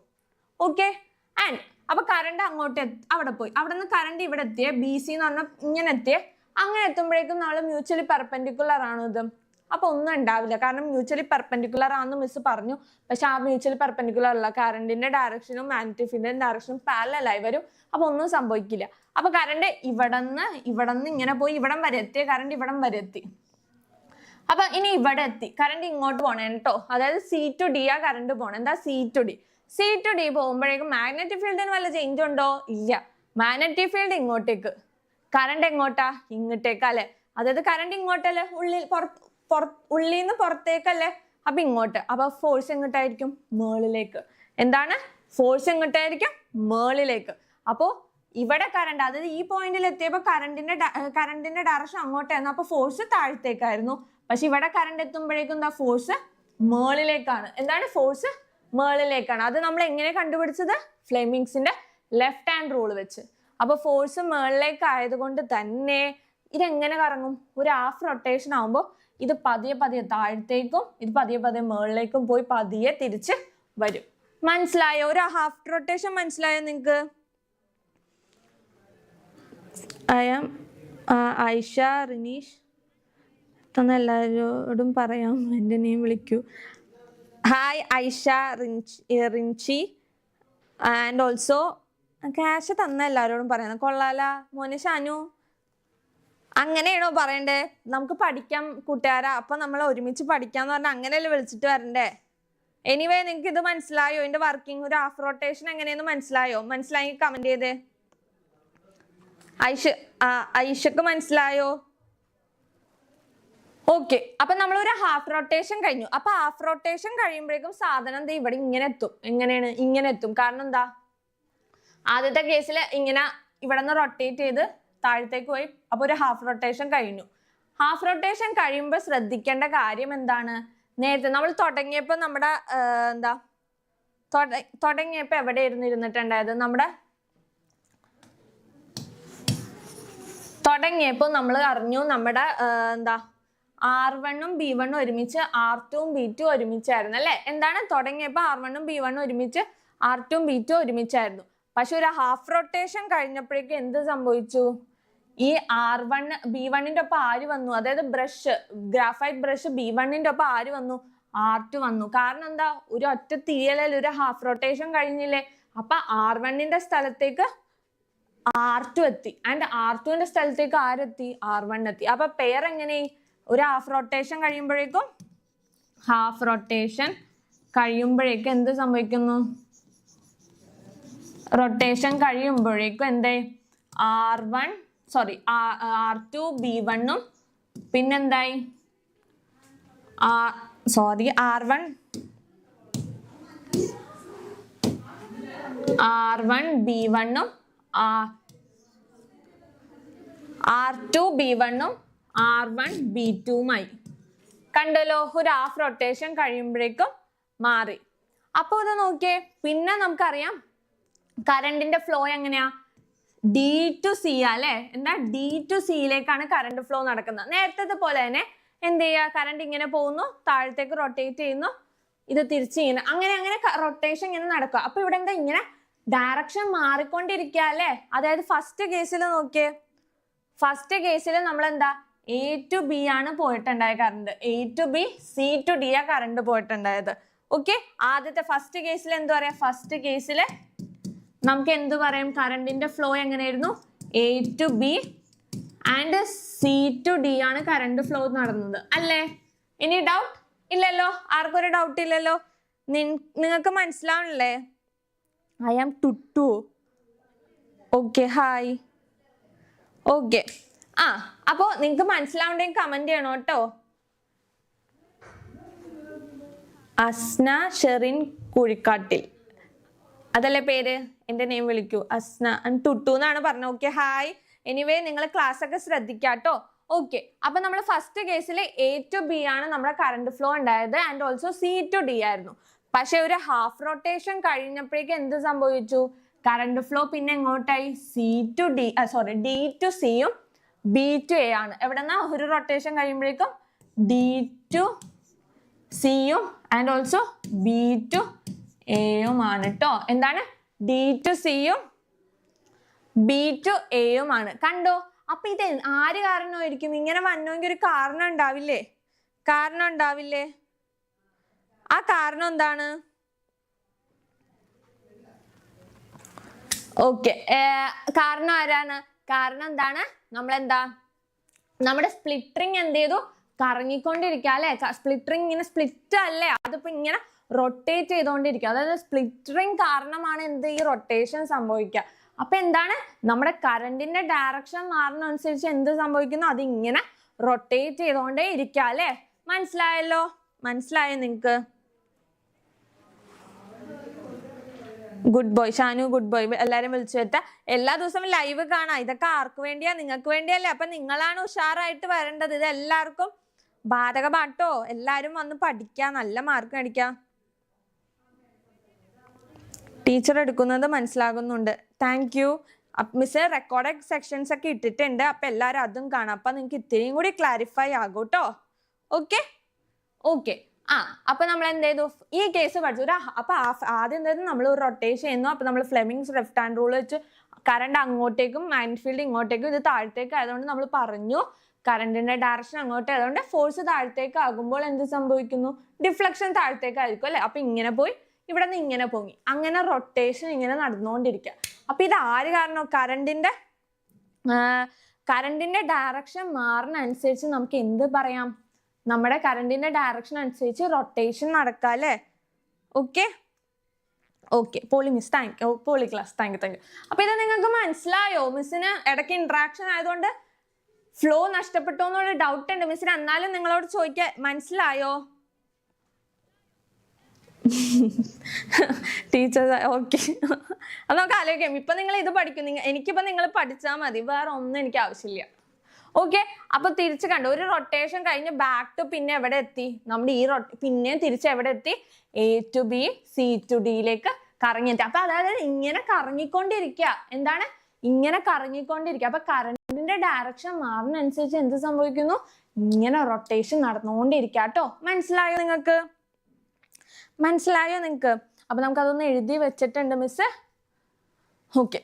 ഓക്കെ ആൻഡ് അപ്പൊ കറണ്ട് അങ്ങോട്ട് അവിടെ പോയി. അവിടെ നിന്ന് കറണ്ട് ഇവിടെ എത്തിയ ബി സി എന്ന് പറഞ്ഞാൽ ഇങ്ങനെ എത്തിയ. അങ്ങനെ എത്തുമ്പോഴേക്കും നമ്മൾ മ്യൂച്വലി പെർപെൻഡിക്കുലർ ആണ് ഇത്. അപ്പൊ ഒന്നും ഉണ്ടാവില്ല. കാരണം മ്യൂച്വലി പെർപെൻഡിക്കുലർ ആണെന്ന് മിസ് പറഞ്ഞു. പക്ഷെ ആ മ്യൂച്വലി പെർപെൻഡിക്കുലർ അല്ല. കറണ്ടിന്റെ ഡയറക്ഷനും മാഗ്നറ്റിക് ഫീൽഡിന്റെ ഡയറക്ഷനും പാരലായി വരും. അപ്പൊ ഒന്നും സംഭവിക്കില്ല. അപ്പൊ കറണ്ട് ഇവിടെ നിന്ന് ഇവിടെ നിന്ന് ഇങ്ങനെ പോയി. ഇവിടം വരെ എത്തിയ. കറണ്ട് ഇവിടം വരെ എത്തി. അപ്പൊ ഇനി ഇവിടെ എത്തി. കറണ്ട് ഇങ്ങോട്ട് പോണേ കേട്ടോ അതായത് സി ടു ഡി ആ കറണ്ട് പോണേ. എന്താ C to D C to D പോകുമ്പോഴേക്കും മാഗ്നറ്റിക് ഫീൽഡിന് വല്ല ചേഞ്ച് ഉണ്ടോ? ഇല്ല. മാഗ്നറ്റിക് ഫീൽഡ് ഇങ്ങോട്ടേക്ക്. കറണ്ട് എങ്ങോട്ടാ? ഇങ്ങോട്ടേക്ക് അല്ലെ അതായത് കറണ്ട് ഇങ്ങോട്ടല്ലേ? ഉള്ളിൽ പുറത്ത് പുറ- ഉള്ളിൽ നിന്ന് പുറത്തേക്കല്ലേ? അപ്പൊ ഇങ്ങോട്ട്. അപ്പൊ ഫോഴ്സ് എങ്ങോട്ടായിരിക്കും? മേളിലേക്ക്. എന്താണ്? ഫോഴ്സ് എങ്ങോട്ടായിരിക്കും? മേളിലേക്ക്. അപ്പോ ഇവിടെ കറണ്ട് അതായത് ഈ പോയിന്റിൽ എത്തിയപ്പോൾ കറണ്ടിന്റെ കറണ്ടിന്റെ ഡയറക്ഷൻ അങ്ങോട്ടായിരുന്നു. അപ്പൊ ഫോഴ്സ് താഴത്തേക്കായിരുന്നു. പക്ഷെ ഇവിടെ കറണ്ട് എത്തുമ്പോഴേക്കും എന്താ ഫോഴ്സ് മേളിലേക്കാണ്. എന്താണ് ഫോഴ്സ് മേളിലേക്കാണ്. അത് നമ്മൾ എങ്ങനെ കണ്ടുപിടിച്ചത്? ഫ്ലെമിങ്സിന്റെ ലെഫ്റ്റ് ഹാൻഡ് റൂൾ വെച്ച്. അപ്പൊ ഫോഴ്സ് മേളിലേക്ക് ആയതുകൊണ്ട് തന്നെ ഇതെങ്ങനെ കറങ്ങും? ഒരു ഹാഫ് റൊട്ടേഷൻ ആവുമ്പോൾ ഇത് പതിയെ പതിയെ താഴത്തേക്കും ഇത് പതിയെ പതിയെ മേളിലേക്കും പോയി പതിയെ തിരിച്ച് വരും. മനസ്സിലായോ? ഒരു ഹാഫ് റൊട്ടേഷൻ മനസ്സിലായോ നിങ്ങൾക്ക് ഐ ആം ഐഷ റിനീഷ് തന്നെ എല്ലാവരോടും പറയാം. എന്റെ നെയിം വിളിക്കൂ. ഹായ് ഐഷ റിൻചി റിൻചി ആൻഡ് ഓൾസോ ക്യാഷ് തന്ന എല്ലാവരോടും പറയാം. കൊള്ളാല. മോനെ ഷാനു. അങ്ങനെയാണോ പറയണ്ടേ? നമുക്ക് പഠിക്കാം കൂട്ടുകാരാ. അപ്പൊ നമ്മൾ ഒരുമിച്ച് പഠിക്കാന്ന് പറഞ്ഞാൽ അങ്ങനെയല്ലേ വിളിച്ചിട്ട് വരണ്ടേ? എനിവേ നിങ്ങൾക്ക് ഇത് മനസ്സിലായോ? ഇതിന്റെ വർക്കിംഗ് ഒരു ഹാഫ് റൊട്ടേഷൻ എങ്ങനെയെന്ന് മനസ്സിലായോ? മനസ്സിലായി കമന്റ് ചെയ്തേ. ഐഷ ഐഷക്ക് മനസ്സിലായോ? ഓക്കെ അപ്പൊ നമ്മൾ ഒരു ഹാഫ് റൊട്ടേഷൻ കഴിഞ്ഞു. അപ്പൊ ഹാഫ് റൊട്ടേഷൻ കഴിയുമ്പോഴേക്കും സാധനം ദേ ഇവിടെ ഇങ്ങനെ എത്തും. എങ്ങനെയാണ്? ഇങ്ങനെ എത്തും. കാരണം എന്താ? ആദ്യത്തെ കേസിൽ ഇങ്ങനെ ഇവിടെ നിന്ന് റൊട്ടേറ്റ് ചെയ്ത് താഴത്തേക്ക് പോയി. അപ്പൊ ഒരു ഹാഫ് റൊട്ടേഷൻ കഴിഞ്ഞു. ഹാഫ് റൊട്ടേഷൻ കഴിയുമ്പോൾ ശ്രദ്ധിക്കേണ്ട കാര്യം എന്താണ്? നേരത്തെ നമ്മൾ തുടങ്ങിയപ്പോൾ നമ്മുടെ എന്താ? തുട- തുടങ്ങിയപ്പോൾ എവിടെയായിരുന്നു ഇരുന്നിട്ടുണ്ടായത്? നമ്മുടെ തുടങ്ങിയപ്പോൾ നമ്മൾ അറിഞ്ഞു നമ്മുടെ എന്താ? ആർ വണ്ണും ബി വണ്ണും ഒരുമിച്ച് ആർ ടുവും ബി ടു ഒരുമിച്ചായിരുന്നു അല്ലേ? എന്താണ്? തുടങ്ങിയപ്പോൾ ആർ വണ്ണും ബി വണ്ണും ഒരുമിച്ച് ആർ ടുവും ബി ടു ഒരുമിച്ചായിരുന്നു. പക്ഷെ ഒരു ഹാഫ് റൊട്ടേഷൻ കഴിഞ്ഞപ്പോഴേക്കും എന്ത് സംഭവിച്ചു? ഈ ആർ വൺ ബി വണ്ണിന്റെ ഒപ്പം ആര് വന്നു? അതായത് ബ്രഷ് ഗ്രാഫൈറ്റ് ബ്രഷ് ബി വണ്ണിന്റെ ഒപ്പം ആര് വന്നു? ആർ ടു വന്നു. കാരണം എന്താ? ഒരു ഒറ്റ തീയലിൽ ഒരു ഹാഫ് റൊട്ടേഷൻ കഴിഞ്ഞില്ലേ? അപ്പൊ ആർ വണ്ണിന്റെ സ്ഥലത്തേക്ക് ആർ ടു എത്തി. ആൻഡ് ആർ ടുവിന്റെ സ്ഥലത്തേക്ക് ആരെത്തി? ആർ വൺ എത്തി അപ്പൊ പെയർ എങ്ങനെ ഒരു ഹാഫ് റൊട്ടേഷൻ കഴിയുമ്പോഴേക്കും ഹാഫ് റൊട്ടേഷൻ കഴിയുമ്പോഴേക്കും എന്ത് സംഭവിക്കുന്നു? റൊട്ടേഷൻ കഴിയുമ്പോഴേക്കും എന്തേ? R one sorry R two B വണ്ണും പിന്നെന്തായി? Sorry R one R one B വണ്ണും ആർ ടു ബി വണ്ണും ആർ വൺ ബി ടുമായി കണ്ടല്ലോ ഒരു ഹാഫ് റൊട്ടേഷൻ കഴിയുമ്പോഴേക്കും മാറി. അപ്പോൾ ഇത് നോക്കിയേ പിന്നെ നമുക്കറിയാം കറണ്ടിന്റെ ഫ്ലോ എങ്ങനെയാ? ഡി ടു സി അല്ലേ? എന്താ? ഡി ടു സിയിലേക്കാണ് കറണ്ട് ഫ്ലോ നടക്കുന്നത്. നേരത്തെ പോലെ തന്നെ എന്ത് ചെയ്യുക? കറണ്ട് ഇങ്ങനെ പോകുന്നു താഴത്തേക്ക് റൊട്ടേറ്റ് ചെയ്യുന്നു ഇത് തിരിച്ച് ചെയ്യുന്നു അങ്ങനെ അങ്ങനെ റൊട്ടേഷൻ ഇങ്ങനെ നടക്കുക. അപ്പൊ ഇവിടെ എന്താ ഇങ്ങനെ ഡയറക്ഷൻ മാറിക്കൊണ്ടിരിക്കുക അല്ലേ? അതായത് ഫസ്റ്റ് കേസിൽ നോക്കിയേ. ഫസ്റ്റ് കേസിൽ നമ്മൾ എന്താ എ ടു ബി ആണ് പോയിട്ടുണ്ടായ current A to B C to D ആ കറണ്ട് പോയിട്ടുണ്ടായത്. ഓക്കെ ആദ്യത്തെ ഫസ്റ്റ് കേസിൽ എന്താ പറയാ? ഫസ്റ്റ് കേസിൽ നമുക്ക് എന്ത് പറയാം? കറണ്ടിന്റെ ഫ്ലോ എങ്ങനെയായിരുന്നു? A to B and C to D ആണ് കറണ്ട് ഫ്ലോ നടന്നത്. അല്ലേ? ഇനി ഡൗട്ട് ഇല്ലല്ലോ? ആർക്കൊരു ഡൗട്ട് ഇല്ലല്ലോ? നിങ്ങൾക്ക് മനസ്സിലാവണല്ലേ? ഐ ആം ടുട്ടു ഓക്കെ ഹായ് ഓക്കെ ആ അപ്പോ നിങ്ങൾക്ക് മനസ്സിലാവണ്ടെങ്കിൽ കമന്റ് ചെയ്യണം കേട്ടോ. അസ്ന ഷെറിൻ കുഴിക്കാട്ടിൽ. അതല്ലേ പേര്? എന്റെ നെയിം വിളിക്കൂ. അസ്ന ടുട്ടു എന്നാണ് പറഞ്ഞത്. ഓക്കെ ഹായ് എനിവേ നിങ്ങൾ ക്ലാസ് ഒക്കെ ശ്രദ്ധിക്കാട്ടോ ഓക്കെ അപ്പൊ നമ്മൾ ഫസ്റ്റ് കേസിൽ എ ടു ബി ആണ് നമ്മുടെ കറണ്ട് ഫ്ലോ ഉണ്ടായത് and also C to D ആയിരുന്നു. പക്ഷെ ഒരു ഹാഫ് റൊട്ടേഷൻ കഴിഞ്ഞപ്പോഴേക്ക് എന്ത് സംഭവിച്ചു? കറണ്ട് ഫ്ലോ പിന്നെ എങ്ങോട്ടായി? C to D sorry D to സിയും ബി ടു എ ആണ്. എവിടെന്നാ? ഒരു റൊട്ടേഷൻ കഴിയുമ്പോഴേക്കും ഡി ടു സിയും ആൻഡ് ഓൾസോ ബി ടു എയും ആണ് കേട്ടോ എന്താണ്? ഡി ടു സിയും ബി ടു എയും ആണ്. കണ്ടോ? അപ്പൊ ഇത് ആര് കാരണമായിരിക്കും? ഇങ്ങനെ വന്നുവെങ്കിൽ ഒരു കാരണം ഉണ്ടാവില്ലേ? കാരണം ഉണ്ടാവില്ലേ? ആ കാരണം എന്താണ്? ഓക്കെ കാരണം ആരാണ്? കാരണം എന്താണ്? നമ്മളെന്താ? നമ്മുടെ സ്പ്ലിറ്ററിങ് എന്ത് ചെയ്തു? കറങ്ങിക്കൊണ്ടിരിക്കുക അല്ലെ? സ്പ്ലിറ്ററിങ് ഇങ്ങനെ സ്പ്ലിറ്റ് അല്ലേ? അതിപ്പോ ഇങ്ങനെ റൊട്ടേറ്റ് ചെയ്തുകൊണ്ടിരിക്കുക അതായത് സ്പ്ലിറ്ററിങ് കാരണമാണ് എന്ത് ഈ റൊട്ടേഷൻ സംഭവിക്കുക. അപ്പൊ എന്താണ്? നമ്മുടെ കറണ്ടിന്റെ ഡയറക്ഷൻ മാറുന്ന അനുസരിച്ച് എന്ത് സംഭവിക്കുന്നു? അത് ഇങ്ങനെ റൊട്ടേറ്റ് ചെയ്തുകൊണ്ടേ ഇരിക്കുക അല്ലെ? മനസ്സിലായല്ലോ? മനസ്സിലായോ നിങ്ങക്ക്? Good boy Shanu good boy എല്ലാരും വിളിച്ചു വരുത്ത. എല്ലാ ദിവസവും ലൈവ് കാണാം. ഇതൊക്കെ ആർക്ക് വേണ്ടിയാ? നിങ്ങൾക്ക് വേണ്ടിയല്ലേ? അപ്പൊ നിങ്ങളാണ് ഉഷാറായിട്ട് വരേണ്ടത്. ഇത് എല്ലാവർക്കും ബാധക പാട്ടോ എല്ലാരും വന്ന് പഠിക്കാം. നല്ല മാർക്ക് മേടിക്കാം. ടീച്ചർ എടുക്കുന്നത് മനസ്സിലാകുന്നുണ്ട്. Thank you miss record sections ഒക്കെ ഇട്ടിട്ടുണ്ട്. അപ്പൊ എല്ലാരും അതും കാണാം. അപ്പൊ നിങ്ങൾക്ക് ഇത്രയും കൂടി ക്ലാരിഫൈ ആകും കേട്ടോ ഓക്കെ ഓക്കെ ആ അപ്പൊ നമ്മൾ എന്ത് ചെയ്തു ഈ കേസ് പഠിച്ചു അപ്പൊ ആദ്യം എന്തായാലും നമ്മൾ ഒരു റൊട്ടേഷൻ ചെയ്യുന്നു. അപ്പൊ നമ്മൾ ഫ്ലെമിങ്സ് ലെഫ്റ്റ് ഹാൻഡ് റൂൾ വെച്ച് കറണ്ട് അങ്ങോട്ടേക്കും മാൻഫീൽഡ് ഇങ്ങോട്ടേക്കും ഇത് താഴത്തേക്ക് ആയതുകൊണ്ട് നമ്മൾ പറഞ്ഞു കറണ്ടിന്റെ ഡയറക്ഷൻ അങ്ങോട്ട് ആയതുകൊണ്ട് ഫോഴ്സ് താഴത്തേക്ക് ആകുമ്പോൾ എന്ത് സംഭവിക്കുന്നു? ഡിഫ്ലക്ഷൻ താഴത്തേക്ക് ആയിരിക്കും അല്ലെ? അപ്പൊ ഇങ്ങനെ പോയി ഇവിടെ നിന്ന് ഇങ്ങനെ പൊങ്ങി. അങ്ങനെ റൊട്ടേഷൻ ഇങ്ങനെ നടന്നുകൊണ്ടിരിക്കുക അപ്പൊ ഇത് ആര് കാരണം? കറണ്ടിന്റെ കറണ്ടിന്റെ ഡയറക്ഷൻ മാറുന്ന അനുസരിച്ച് നമുക്ക് എന്ത് പറയാം? നമ്മുടെ കറണ്ടിന്റെ ഡയറക്ഷൻ അനുസരിച്ച് റൊട്ടേഷൻ നടക്കാം അല്ലേ okay okay Polly miss thank you Polly class thank you thank you അപ്പൊ ഇത് നിങ്ങൾക്ക് മനസ്സിലായോ? മിസ്സിന് ഇടയ്ക്ക് ഇൻട്രാക്ഷൻ ആയതുകൊണ്ട് ഫ്ലോ നഷ്ടപ്പെട്ടോ എന്നുള്ള ഡൗട്ട് ഉണ്ട്. മിസ്സിന് എന്നാലും നിങ്ങളോട് ചോദിക്കാൻ മനസ്സിലായോ? ടീച്ചേഴ്സ് ഓക്കെ അത് നമുക്ക് ആലോചിക്കാം. ഇപ്പൊ നിങ്ങൾ ഇത് പഠിക്കും. എനിക്കിപ്പോ നിങ്ങൾ പഠിച്ചാൽ മതി. വേറെ ഒന്നും എനിക്ക് ആവശ്യമില്ല. ഓക്കെ അപ്പൊ തിരിച്ച് കണ്ടു ഒരു റൊട്ടേഷൻ കഴിഞ്ഞ് ബാക്ക് ടു പിന്നെ എവിടെ എത്തി? നമ്മുടെ ഈ പിന്നെ തിരിച്ച് എവിടെ എത്തി? A to B C to ഡിയിലേക്ക് കറങ്ങിയെത്തി അപ്പൊ അതായത് ഇങ്ങനെ കറങ്ങിക്കൊണ്ടിരിക്കുക എന്താണ്? ഇങ്ങനെ കറങ്ങിക്കൊണ്ടിരിക്കുക അപ്പൊ കറണ്ടിന്റെ ഡയറക്ഷൻ മാറുന്നതനുസരിച്ച് എന്ത് സംഭവിക്കുന്നു? ഇങ്ങനെ റൊട്ടേഷൻ നടന്നുകൊണ്ടിരിക്കുക കേട്ടോ. മനസ്സിലായോ നിങ്ങൾക്ക്? മനസ്സിലായോ നിങ്ങൾക്ക്? അപ്പൊ നമുക്ക് അതൊന്ന് എഴുതി വെച്ചിട്ടുണ്ട് miss okay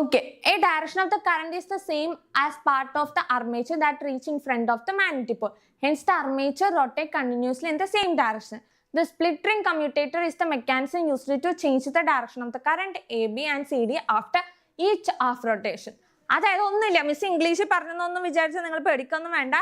Okay, a direction of the current is the same as part of the armature that reach in front of the magnetic pole. Hence, the armature rotate continuously in the same direction. The split ring commutator is the mechanism used to change the direction of the current AB and CD after each half rotation. അതായത് ഒന്നുമില്ല miss English പറഞ്ഞതൊന്നും വിചാരിച്ച് നിങ്ങൾ പേടിക്കൊന്നും വേണ്ട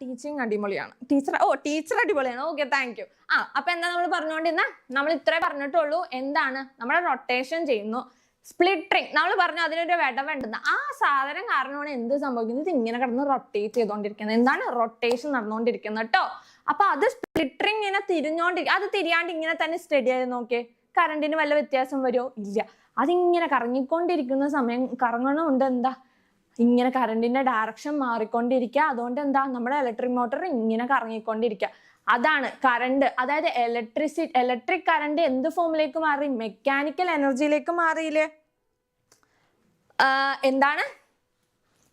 teaching അടിപൊളിയാണ് teacher ഓ teacher അടിപൊളിയാണ് ഓക്കെ താങ്ക് യു ആ അപ്പൊ എന്താ നമ്മൾ പറഞ്ഞുകൊണ്ടിരുന്ന നമ്മൾ ഇത്രേ പറഞ്ഞിട്ടുള്ളൂ എന്താണ് നമ്മൾ റൊട്ടേഷൻ ചെയ്യുന്നു സ്പ്ലിറ്ററിങ് നമ്മൾ പറഞ്ഞു അതിനൊരു വിടവുണ്ടെന്ന്. ആ സാധനം കാരണമാണ് എന്ത് സംഭവിക്കുന്നത്? ഇങ്ങനെ കിടന്ന് റൊട്ടേറ്റ് ചെയ്തുകൊണ്ടിരിക്കുന്നത് എന്താണ്? റൊട്ടേഷൻ നടന്നുകൊണ്ടിരിക്കുന്നത് കേട്ടോ അപ്പൊ അത് സ്പ്ലിറ്ററിങ് ഇങ്ങനെ തിരിഞ്ഞോണ്ടിരിക്കും അത് തിരിയാണ്ട് ഇങ്ങനെ തന്നെ സ്റ്റഡി ആയി നോക്കിയേ. കറണ്ടിന് വല്ല വ്യത്യാസം വരുമോ ഇല്ല. അതിങ്ങനെ കറങ്ങിക്കൊണ്ടിരിക്കുന്ന സമയം കറങ്ങണമുണ്ട് എന്താ? ഇങ്ങനെ കറണ്ടിന്റെ ഡയറക്ഷൻ മാറിക്കൊണ്ടിരിക്കുക. അതുകൊണ്ട് എന്താ? നമ്മുടെ ഇലക്ട്രിക് മോട്ടോർ ഇങ്ങനെ കറങ്ങിക്കൊണ്ടിരിക്കുക. അതാണ് കറണ്ട് അതായത് ഇലക്ട്രിസിറ്റി ഇലക്ട്രിക് കറണ്ട് എന്ത് ഫോമിലേക്ക് മാറി? മെക്കാനിക്കൽ എനർജിയിലേക്ക് മാറിയില്ലേ? എന്താണ്?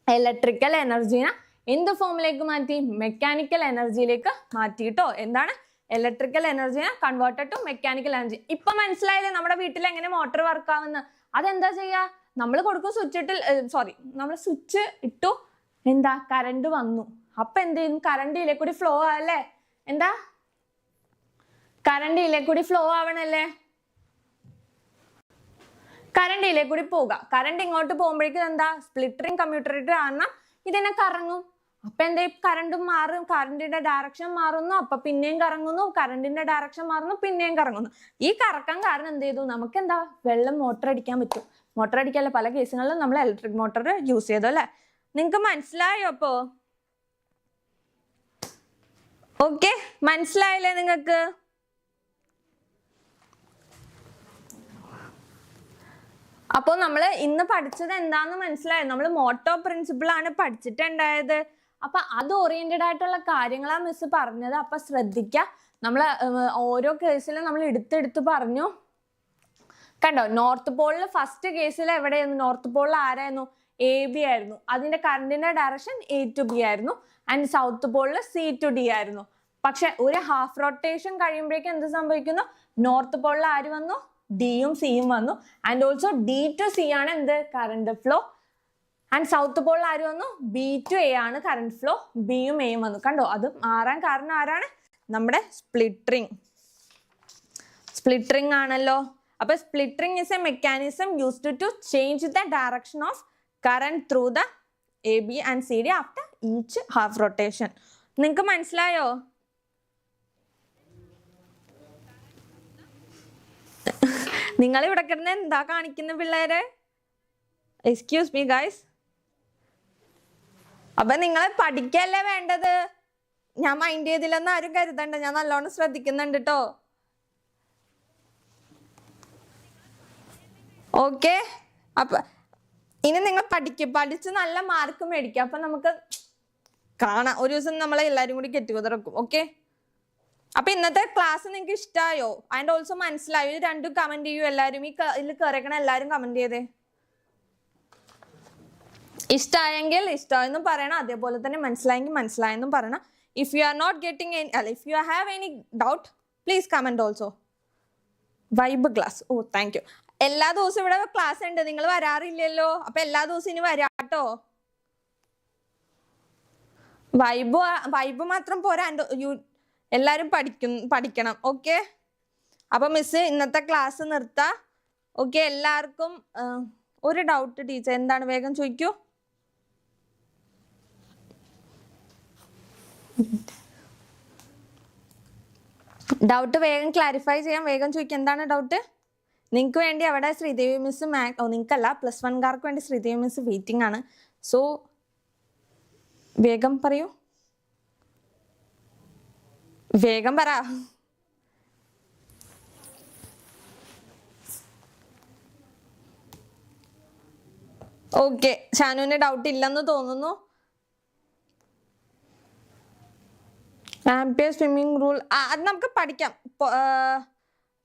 ഇലക്ട്രിക്കൽ എനർജീനെ എന്ത് ഫോമിലേക്ക് മാറ്റി? മെക്കാനിക്കൽ എനർജിയിലേക്ക് മാറ്റിയിട്ടോ. എന്താണ്? ഇലക്ട്രിക്കൽ എനർജിനെ കൺവേർട്ടഡ് ടു മെക്കാനിക്കൽ എനർജി ഇപ്പൊ മനസ്സിലായില്ലേ നമ്മുടെ വീട്ടിൽ എങ്ങനെ മോട്ടോർ വർക്ക് ആവുന്ന? അതെന്താ ചെയ്യാ? നമ്മൾ കൊടുക്കും സ്വിച്ച് ഇട്ട് സോറി നമ്മൾ സ്വിച്ച് ഇട്ടു എന്താ? കറണ്ട് വന്നു. അപ്പൊ എന്ത് ചെയ്യും? കറണ്ട് കൂടി ഫ്ലോ ആവല്ലേ? എന്താ? കറണ്ട് കൂടി ഫ്ലോ ആവണല്ലേ? കറണ്ട് ഇതിലെ കൂടി പോവുക. കറണ്ട് ഇങ്ങോട്ട് പോകുമ്പോഴേക്കും എന്താ സ്പ്ലിറ്ററിങ് കമ്മ്യൂട്ടറേറ്റർ കാരണം ഇതിനെ കറങ്ങും. അപ്പൊ എന്താ കറണ്ടും മാറും? കറണ്ടിന്റെ ഡയറക്ഷൻ മാറുന്നു. അപ്പൊ പിന്നെയും കറങ്ങുന്നു. കറണ്ടിന്റെ ഡയറക്ഷൻ മാറുന്നു. പിന്നെയും കറങ്ങുന്നു. ഈ കറക്കം കാരണം എന്ത് ചെയ്തു? നമുക്ക് എന്താ വെള്ളം മോട്ടർ അടിക്കാൻ പറ്റും. മോട്ടർ അടിക്കാല്ല പല കേസുകളിലും നമ്മൾ ഇലക്ട്രിക് മോട്ടർ യൂസ് ചെയ്തു അല്ലെ? നിങ്ങക്ക് മനസ്സിലായോ അപ്പോ? ഓക്കെ മനസ്സിലായില്ലേ നിങ്ങക്ക് അപ്പോൾ നമ്മൾ ഇന്ന് പഠിച്ചത് എന്താന്ന് മനസ്സിലായത് നമ്മൾ മോട്ടോ പ്രിൻസിപ്പിൾ ആണ് പഠിച്ചിട്ടുണ്ടായത്. അപ്പൊ അത് ഓറിയന്റഡ് ആയിട്ടുള്ള കാര്യങ്ങളാ മിസ് പറഞ്ഞത്. അപ്പൊ ശ്രദ്ധിക്ക. നമ്മൾ ഓരോ കേസിലും നമ്മൾ എടുത്തെടുത്ത് പറഞ്ഞു. കണ്ടോ? നോർത്ത് പോളിൽ ഫസ്റ്റ് കേസിൽ എവിടെയായിരുന്നു? നോർത്ത് പോളിൽ ആരായിരുന്നു? എ ബി ആയിരുന്നു. അതിന്റെ കറണ്ടിന്റെ ഡയറക്ഷൻ എ ടു ബി ആയിരുന്നു. ആൻഡ് സൗത്ത് പോളിൽ സി ടു ഡി ആയിരുന്നു. പക്ഷെ ഒരു ഹാഫ് റൊട്ടേഷൻ കഴിയുമ്പോഴേക്കും എന്ത് സംഭവിക്കുന്നു? നോർത്ത് പോളിൽ ആര് വന്നു? ഡിയും സിയും വന്നു. And also D to C ആണ് എന്ത്? കറണ്ട് ഫ്ലോ ആൻഡ് സൗത്ത് പോളിൽ ആര് വന്നു? ബി ടു എ ആണ് കറണ്ട് ഫ്ലോ ബിയും എയും വന്നു. കണ്ടോ? അത് മാറാൻ കാരണം ആരാണ്? നമ്മുടെ സ്പ്ലിറ്ററിങ് സ്പ്ലിറ്ററിങ് ആണല്ലോ. അപ്പൊ split ring is a mechanism used to change the direction of current through the A B and C D after each half rotation നിങ്ങൾക്ക് മനസ്സിലായോ? നിങ്ങൾ ഇവിടെ കിടന്ന് എന്താ കാണിക്കുന്ന പിള്ളേരെ? എക്സ്ക്യൂസ് മീ ഗൈസ് അപ്പൊ നിങ്ങൾ പഠിക്കല്ലേ വേണ്ടത്? ഞാൻ മൈൻഡ് ചെയ്തില്ലെന്ന് ആരും കരുതണ്ട. ഞാൻ നല്ലോണം ശ്രദ്ധിക്കുന്നുണ്ട് കേട്ടോ ഓക്കെ അപ്പൊ ഇനി നിങ്ങൾ പഠിക്കും. പഠിച്ച് നല്ല മാർക്ക് മേടിക്കും. അപ്പൊ നമുക്ക് കാണാം. ഒരു ദിവസം നമ്മളെ എല്ലാരും കൂടി കെട്ടുകൊതിറക്കും ഓക്കെ അപ്പൊ ഇന്നത്തെ ക്ലാസ് നിങ്ങൾക്ക് ഇഷ്ടായോ? ആൻഡ് ഓൾസോ മനസ്സിലായോ? ഇത് രണ്ടും കമന്റ് ചെയ്യൂ. എല്ലാരും ഈ ഇതിൽ കയറിക്കണ എല്ലാരും കമന്റ് ചെയ്തേ. ഇഷ്ടായെങ്കിൽ ഇഷ്ടമായെന്നും പറയണം. അതേപോലെ തന്നെ മനസ്സിലായെങ്കിൽ മനസ്സിലായെന്നും പറയണം. If you are not getting അല്ല if you have any doubt please comment also vibe class oh thank you എല്ലാ ദിവസവും ഇവിടെ ക്ലാസ് ഉണ്ട്. നിങ്ങൾ വരാറില്ലല്ലോ. അപ്പൊ എല്ലാ ദിവസവും ഇനി വരാട്ടോ വൈബ് വൈബ് മാത്രം പോരാ. എല്ലാരും പഠിക്കും പഠിക്കണം ഓക്കെ അപ്പൊ മിസ് ഇന്നത്തെ ക്ലാസ് നിർത്താം. ഓക്കെ എല്ലാവർക്കും ഒരു ഡൗട്ട് ടീച്ചർ എന്താണ്? വേഗം ചോദിക്കൂ. ഡൗട്ട് വേഗം ക്ലാരിഫൈ ചെയ്യാം. വേഗം ചോദിക്കുക എന്താണ് ഡൗട്ട് നിങ്ങൾക്ക് വേണ്ടി അവിടെ ശ്രീദേവി മിസ് മാ നിങ്ങൾക്കല്ല പ്ലസ് വൺകാർക്ക് വേണ്ടി ശ്രീദേവി മിസ് വെയിറ്റിംഗ് ആണ്. സോ വേഗം പറയൂ. വേഗം പറ. ഓക്കെ ഷാനുവിന് ഡൗട്ട് ഇല്ലെന്ന് തോന്നുന്നു. Ampere swimming rule. അത് നമുക്ക് പഠിക്കാം.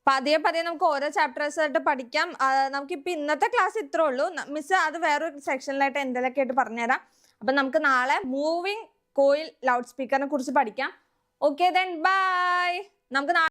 പതിയെ പതിയെ നമുക്ക് ഓരോ ചാപ്റ്റേഴ്സ് ആയിട്ട് പഠിക്കാം. നമുക്ക് നമുക്കിപ്പോൾ ഇന്നത്തെ ക്ലാസ് ഇത്രേ ഉള്ളൂ. മിസ് അത് വേറൊരു സെക്ഷനിലായിട്ട് എന്തെങ്കിലുമൊക്കെ ആയിട്ട് പറഞ്ഞുതരാം. അപ്പം നമുക്ക് നാളെ മൂവിങ് കോയിൽ ലൗഡ് സ്പീക്കറിനെ കുറിച്ച് പഠിക്കാം. ഓക്കെ ദെൻ ബൈ നമുക്ക് നാളെ